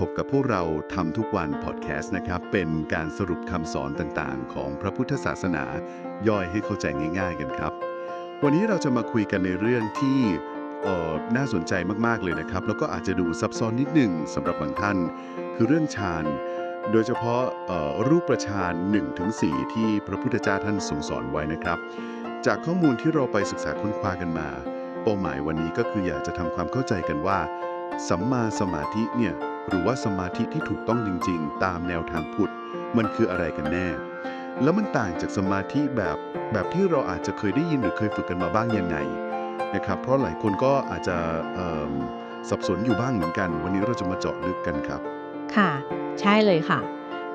พบกับพวกเราทำทุกวันพอดแคสต์นะครับ เป็นการสรุปคำสอนต่างๆ ของพระพุทธศาสนา ย่อยให้เข้าใจง่าย ๆ กันครับ วันนี้เราจะมาคุยกันในเรื่องที่น่าสนใจมากๆเลยนะครับ แล้วก็อาจจะดูซับซ้อนนิดหนึ่งสำหรับบางท่าน คือเรื่องฌานโดยเฉพาะรูปประฌาน1-4ที่พระพุทธเจ้าท่านทรงสอนไว้นะครับ จากข้อมูลที่เราไปศึกษาค้นคว้ากันมา เป้าหมายวันนี้ก็คืออยากจะทำความเข้าใจกันว่า สัมมาสมาธิเนี่ย หรือว่าสมาธิที่ถูกต้องจริง ๆ ตามแนวทางพุทธมันคืออะไรกันแน่ แล้วมันต่างจากสมาธิแบบแบบที่เราอาจจะเคยได้ยินหรือเคยฝึกกันมาบ้างยังไงนะครับ เพราะหลายคนก็อาจจะสับสนอยู่บ้างเหมือนกัน วันนี้เราจะมาเจาะลึกกันครับ ค่ะ ใช่เลยค่ะ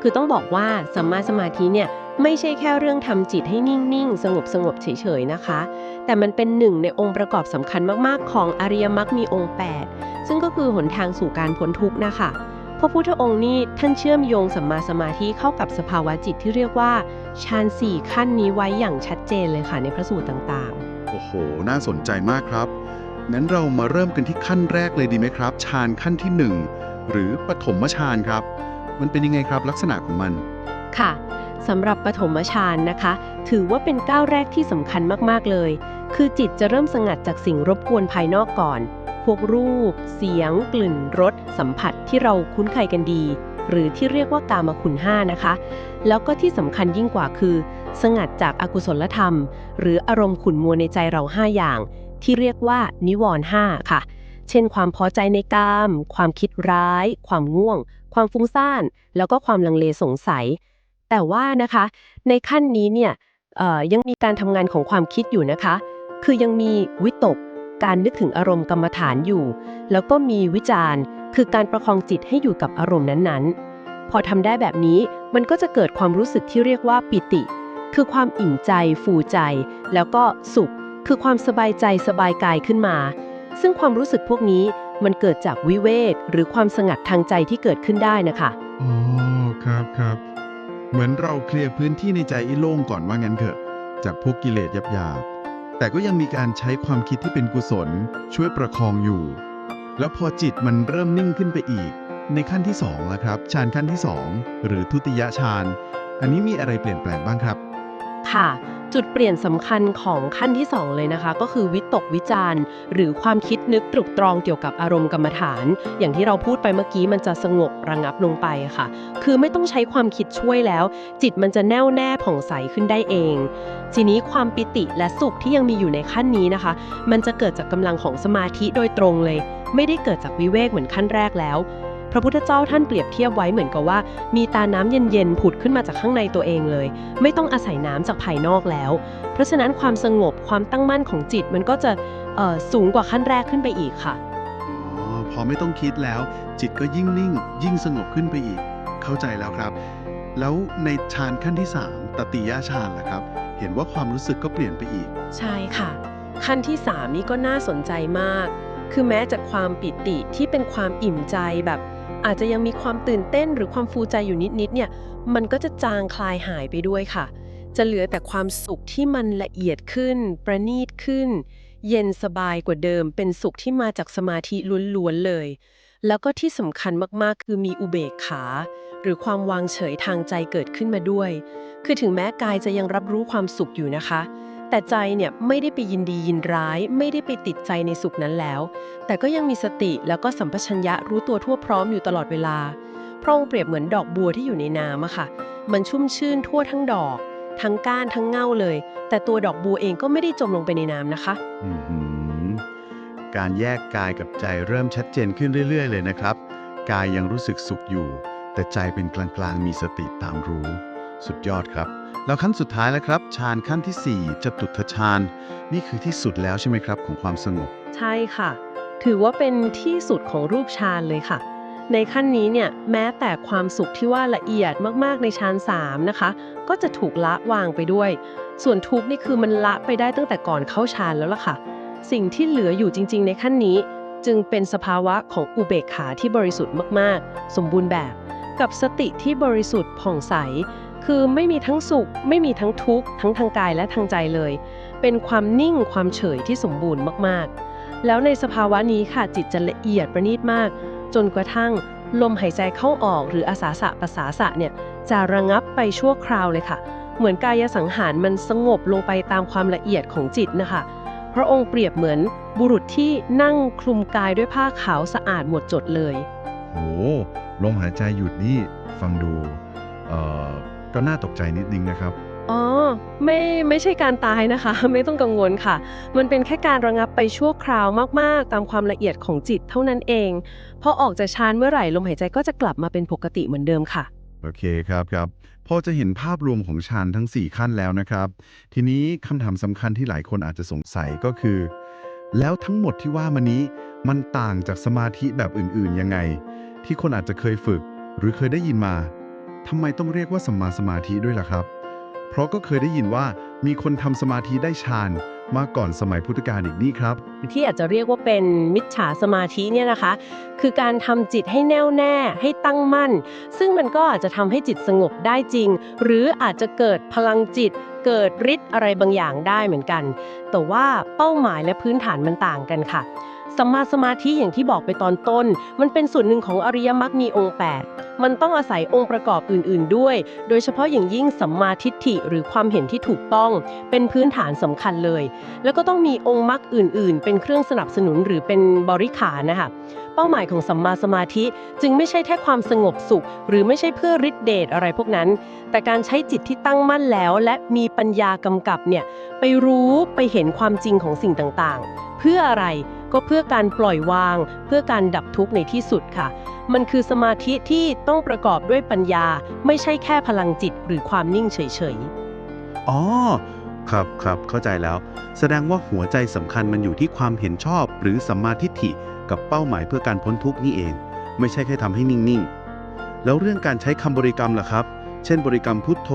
คือต้องบอกว่าสัมมาสมาธิเนี่ยไม่ใช่แค่เรื่องทำจิตให้นิ่ง ๆ สงบสงบเฉย ๆ นะคะ แต่มันเป็นหนึ่งในองค์ประกอบสำคัญมาก ๆ ของอริยมรรคมีองค์ 8 ซึ่งก็คือหนทางสู่การพ้นทุกข์นะคะพระพุทธองค์นี่ท่านเชื่อมโยงสัมมาสมาธิเข้ากับสภาวะจิตที่เรียกว่าฌานสี่ขั้นนี้ไว้อย่างชัดเจนเลยค่ะในพระสูตรต่างๆ โอ้โห น่าสนใจมากครับงั้นเรามาเริ่มกันที่ขั้นแรกเลยดีไหมครับ ฌานขั้นที่หนึ่งหรือปฐมฌานครับ มันเป็นยังไงครับลักษณะของมัน ค่ะสำหรับปฐมฌานนะคะ ถือว่าเป็นก้าวแรกที่สำคัญมากๆเลย คือจิตจะเริ่มสงัดจากสิ่งรบกวนภายนอกก่อน พวกรูป เสียง กลิ่นรสสัมผัสที่เราคุ้นเคยกันดี หรือที่เรียกว่ากามคุณห้านะคะ แล้วก็ที่สำคัญยิ่งกว่าคือ สงัดจากอากุศลธรรม หรืออารมณ์ขุนมัวในใจเรา 5 อย่าง ที่เรียกว่านิวรณ์ห้าค่ะ เช่น ความพอใจในกาม ความคิดร้าย ความง่วง ความฟุ้งซ่าน แล้วก็ความลังเลสงสัย แต่ว่านะคะ ในขั้นนี้เนี่ยยังมีการทำงานของความคิดอยู่นะคะ คือยังมีวิตก การนึกถึงอารมณ์กรรมฐานอยู่ แล้วก็มีวิจารณ์ คือการประคองจิตให้อยู่กับอารมณ์นั้นๆ พอทำได้แบบนี้มันก็จะเกิดความรู้สึกที่เรียกว่าปิติ คือความอิ่มใจ ฟูใจ แล้วก็สุข คือความสบายใจสบายกายขึ้นมา ซึ่งความรู้สึกพวกนี้มันเกิดจากวิเวกหรือความสงัดทางใจที่เกิดขึ้นได้นะคะอ๋อครับครับเหมือนเราเคลียร์พื้นที่ในใจให้โล่งก่อนว่างั้นเถอะ จากพวกกิเลสหยาบ แต่ก็ยังมีการใช้ความคิดที่เป็นกุศล ช่วยประคองอยู่ แล้วพอจิตมันเริ่มนิ่งขึ้นไปอีก ในขั้นที่สองละครับฌานขั้นที่สองหรือทุติยฌาน อันนี้มีอะไรเปลี่ยนแปลงบ้างครับ ค่ะ จุดเปลี่ยนสำคัญของขั้นที่ 2 เลยนะคะ ก็คือวิตกวิจารณ์ หรือความคิดนึกตรึกตรองเกี่ยวกับอารมณ์กรรมฐาน อย่างที่เราพูดไปเมื่อกี้มันจะสงบระงับลงไปค่ะ คือไม่ต้องใช้ความคิดช่วยแล้ว จิตมันจะแน่วแน่ผ่องใสขึ้นได้เอง ทีนี้ความปิติและสุขที่ยังมีอยู่ในขั้นนี้นะคะ มันจะเกิดจากกำลังของสมาธิโดยตรงเลย ไม่ได้เกิดจากวิเวกเหมือนขั้นแรกแล้ว ระพุทธเจ้าท่านเปรียบเทียบไว้เหมือนกับว่า มีตาน้ำเย็นๆผุดขึ้นมาจากข้างในตัวเองเลย ไม่ต้องอาศัยน้ำจากภายนอกแล้ว เพราะฉะนั้นความสงบความตั้งมั่นของจิตมันก็จะเอ่อสูงกว่าขั้นแรกขึ้นไปอีกค่ะอ๋อพอไม่ต้องคิดแล้ว จิตก็ยิ่งนิ่ง ยิ่งสงบขึ้นไปอีก เข้าใจแล้วครับ แล้วในฌานขั้นที่ 3 ตติยฌานล่ะครับ เห็นว่าความรู้สึกก็เปลี่ยนไปอีก ใช่ค่ะ ขั้นที่ 3 นี้ก็น่าสนใจมาก คือแม้จากความปิติที่เป็นความอิ่มใจแบบ อาจจะยังมีความตื่นเต้นหรือความฟูใจอยู่นิดๆเนี่ยมันก็จะจางคลายหายไปด้วยค่ะ จะเหลือแต่ความสุขที่มันละเอียดขึ้น ประณีตขึ้น เย็นสบายกว่าเดิม เป็นสุขที่มาจากสมาธิล้วนๆเลย แล้วก็ที่สำคัญมากๆ คือมีอุเบกขา หรือความวางเฉยทางใจเกิดขึ้นมาด้วย คือถึงแม้กายจะยังรับรู้ความสุขอยู่นะคะ แต่ใจเนี่ยไม่ได้ไปยินดียินร้าย ไม่ได้ไปติดใจในสุขนั้นแล้ว แต่ก็ยังมีสติแล้วก็สัมปชัญญะรู้ตัวทั่วพร้อมอยู่ตลอดเวลาพระองค์เปรียบเหมือนดอกบัวที่อยู่ในน้ำอะค่ะ มันชุ่มชื่นทั่วทั้งดอก ทั้งก้านทั้งเง่าเลย แต่ตัวดอกบัวเองก็ไม่ได้จมลงไปในน้ำนะคะ การแยกกายกับใจเริ่มชัดเจนขึ้นเรื่อยๆ เลยนะครับ กายยังรู้สึกสุขอยู่ แต่ใจเป็นกลางๆมีสติตามรู้ สุดยอดครับ แล้วขั้นสุดท้ายแล้วครับฌานขั้นที่ 4จตุทฌานนี่คือที่สุดแล้วใช่ไหมครับ ของความสงบ ใช่ค่ะ ถือว่าเป็นที่สุดของรูปฌานเลยค่ะ ในขั้นนี้เนี่ยแม้แต่ความสุขที่ว่าละเอียดมากๆในฌาน3นะคะ ก็จะถูกละวางไปด้วย ส่วนทุกข์นี่คือมันละไปได้ตั้งแต่ก่อนเข้าฌานแล้วล่ะค่ะ สิ่งที่เหลืออยู่จริง ๆ ในขั้นนี้ จึงเป็นสภาวะของอุเบกขาที่บริสุทธิ์มากๆ สมบูรณ์แบบ กับสติที่บริสุทธิ์ผ่องใส คือไม่มีทั้งสุข ไม่มีทั้งทุกข์ทั้งทางกายและทางใจเลย เป็นความนิ่งความเฉยที่สมบูรณ์มากๆ แล้วในสภาวะนี้ค่ะจิตจะละเอียดประณีตมาก จนกระทั่งลมหายใจเข้าออกหรืออาสาสะประสาสะเนี่ยจะระงับไปชั่วคราวเลยค่ะ เหมือนกายสังหารมันสงบลงไปตามความละเอียดของจิตนะคะ พระองค์เปรียบเหมือนบุรุษที่นั่งคลุมกายด้วยผ้าขาวสะอาดหมดจดเลย โห ลมหายใจหยุดนี่ฟังดู เอ่อ ก็น่าตกใจนิดนึงนะครับ อ๋อ ไม่ไม่ใช่การตายนะคะ ไม่ต้องกังวลค่ะ มันเป็นแค่การระงับไปชั่วคราวมากๆ ตามความละเอียดของจิตเท่านั้นเอง พอออกจากฌานเมื่อไหร่ลมหายใจก็จะกลับมาเป็นปกติเหมือนเดิมค่ะ โอเคครับครับพอจะเห็นภาพรวมของฌานทั้ง 4 ขั้นแล้วนะครับ ทีนี้คำถามสำคัญที่หลายคนอาจจะสงสัยก็คือ แล้วทั้งหมดที่ว่ามานี้มันต่างจากสมาธิแบบอื่นๆยังไง ที่คนอาจจะเคยฝึก หรือเคยได้ยินมา ทำไมต้องเรียกว่าสัมมาสมาธิด้วยล่ะครับ เพราะก็เคยได้ยินว่ามีคนทำสมาธิได้ฌานมาก่อนสมัยพุทธกาลอีกนี่ครับ ที่อาจจะเรียกว่าเป็นมิจฉาสมาธิเนี่ยนะคะ คือการทำจิตให้แน่วแน่ให้ตั้งมั่น ซึ่งมันก็อาจจะทำให้จิตสงบได้จริง หรืออาจจะเกิดพลังจิต เกิดฤทธิ์อะไรบางอย่างได้เหมือนกัน แต่ว่าเป้าหมายและพื้นฐานมันต่างกันค่ะ สัมมาสมาธิอย่างที่บอกไปตอนต้น มันเป็นส่วนหนึ่งของอริยมรรคมีองค์ 8 มันต้องอาศัยองค์ประกอบอื่น ๆ ด้วย โดยเฉพาะอย่างยิ่งสัมมาทิฏฐิหรือความเห็นที่ถูกต้อง เป็นพื้นฐานสำคัญเลย แล้วก็ต้องมีองค์มรรคอื่น ๆ เป็นเครื่องสนับสนุนหรือเป็นบริขารนะคะเป้าหมายของสัมมาสมาธิจึงไม่ใช่แค่ความสงบสุข หรือไม่ใช่เพื่อฤทธิเดชอะไรพวกนั้น แต่การใช้จิตที่ตั้งมั่นแล้ว และมีปัญญากำกับเนี่ยไปรู้ไปเห็นความจริงของสิ่งต่างๆ เพื่ออะไร ก็เพื่อการปล่อยวาง เพื่อการดับทุกข์ในที่สุดค่ะ มันคือสมาธิที่ต้องประกอบด้วยปัญญา ไม่ใช่แค่พลังจิตหรือความนิ่งเฉยๆ อ๋อ ครับครับเข้าใจแล้ว แสดงว่าหัวใจสำคัญมันอยู่ที่ความเห็นชอบ หรือสัมมาทิฏฐิกับเป้าหมายเพื่อการพ้นทุกข์นี่เอง ไม่ใช่แค่ทำให้นิ่งๆ แล้วเรื่องการใช้คำบริกรรมล่ะครับ เช่น บริกรรมพุทโธ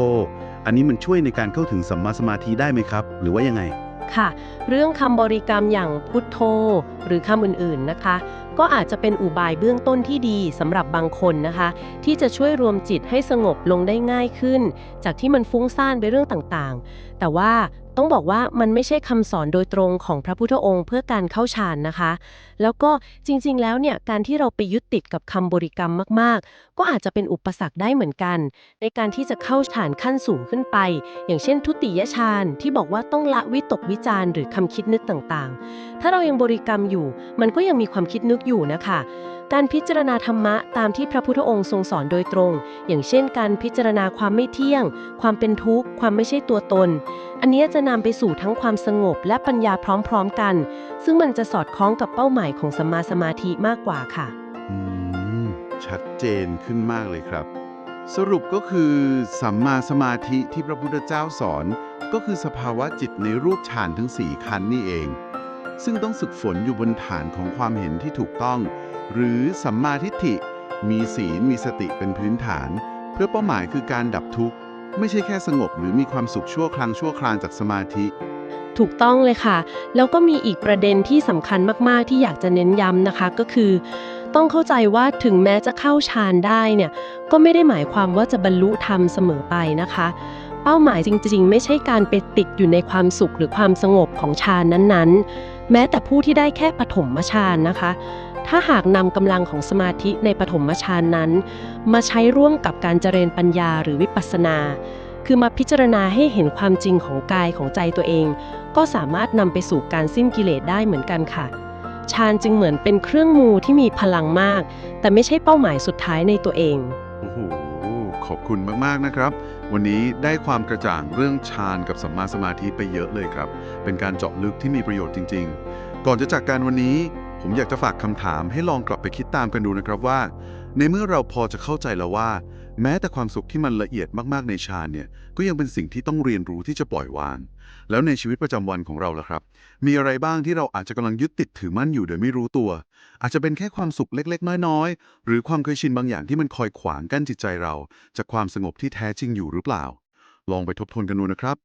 อันนี้มันช่วยในการเข้าถึงสัมมาสมาธิได้ไหมครับ หรือว่ายังไง ค่ะ เรื่องคำบริกรรมอย่างพุทโธ หรือคำอื่นๆนะคะ ก็อาจจะเป็นอุบายเบื้องต้นที่ดีสำหรับบางคนนะคะ ที่จะช่วยรวมจิตให้สงบลงได้ง่ายขึ้น จากที่มันฟุ้งซ่านไปเรื่องต่างๆ แต่ว่า ต้องบอกว่ามันไม่ใช่คำสอนโดยตรงของพระพุทธองค์เพื่อการเข้าฌานนะคะ แล้วก็จริงๆ แล้วเนี่ยการที่เราไปยึดติดกับคำบริกรรมมากๆ ก็อาจจะเป็นอุปสรรคได้เหมือนกัน ในการที่จะเข้าฌานขั้นสูงขึ้นไป อย่างเช่น ทุติยฌานที่บอกว่าต้องละวิตกวิจารณ์หรือคำคิดนึกต่างๆ ถ้าเรายังบริกรรมอยู่ มันก็ยังมีความคิดนึกอยู่นะคะการพิจารณาธรรมะตามที่พระพุทธองค์ทรงสอนโดยตรง อย่างเช่น การพิจารณาความไม่เที่ยง ความเป็นทุกข์ ความไม่ใช่ตัวตน อันนี้จะนำไปสู่ทั้งความสงบและปัญญาพร้อมๆกัน ซึ่งมันจะสอดคล้องกับเป้าหมายของสัมมาสมาธิมากกว่าค่ะ อืม ชัดเจนขึ้นมากเลยครับ สรุปก็คือ สัมมาสมาธิที่พระพุทธเจ้าสอน ก็คือสภาวะจิตในรูปฌานทั้ง4ขั้นนี่เอง ซึ่งต้องฝึกฝนอยู่บนฐานของความเห็นที่ถูกต้อง หรือสัมมาทิฏฐิ มีศีลมีสติเป็นพื้นฐาน เพื่อเป้าหมายคือการดับทุกข์ ไม่ใช่แค่สงบหรือมีความสุขชั่วครั้งชั่วคราวจากสมาธิ ถูกต้องเลยค่ะ แล้วก็มีอีกประเด็นที่สำคัญมากๆ ที่อยากจะเน้นย้ำนะคะก็คือ ต้องเข้าใจว่าถึงแม้จะเข้าฌานได้เนี่ยก็ไม่ได้หมายความว่าจะบรรลุธรรมเสมอไปนะคะ เป้าหมายจริง ๆ ไม่ใช่การไปติดอยู่ในความสุขหรือความสงบของฌานนั้นๆ แม้แต่ผู้ที่ได้แค่ปฐมฌานนะคะ ถ้าหากนำกำลังของสมาธิในปฐมฌานนั้น มาใช้ร่วมกับการเจริญปัญญาหรือวิปัสสนา คือมาพิจารณาให้เห็นความจริงของกายของใจตัวเอง ก็สามารถนำไปสู่การสิ้นกิเลสได้เหมือนกันค่ะฌานจึงเหมือนเป็นเครื่องมือที่มีพลังมาก แต่ไม่ใช่เป้าหมายสุดท้ายในตัวเองโอ้โหขอบคุณมาก ๆ นะครับ วันนี้ได้ความกระจ่างเรื่องฌานกับสัมมาสมาธิไปเยอะเลยครับ เป็นการเจาะลึกที่มีประโยชน์จริง ๆ ก่อนจะจากการวันนี้ ผมอยากจะฝากคำถามให้ลองกลับไปคิดตามกันดูนะครับว่า ในเมื่อเราพอจะเข้าใจแล้วว่า แม้แต่ความสุขที่มันละเอียดมากๆในฌานเนี่ยก็ยังเป็นสิ่งที่ต้องเรียนรู้ที่จะปล่อยวาง แล้วในชีวิตประจำวันของเราล่ะครับ มีอะไรบ้างที่เราอาจจะกำลังยึดติดถือมั่นอยู่โดยไม่รู้ตัว อาจจะเป็นแค่ความสุขเล็ก ๆ น้อยๆ หรือความเคยชินบางอย่างที่มันคอยขวางกั้นจิตใจเรา จากความสงบที่แท้จริงอยู่หรือเปล่า ลองไปทบทวนกันดูนะครับ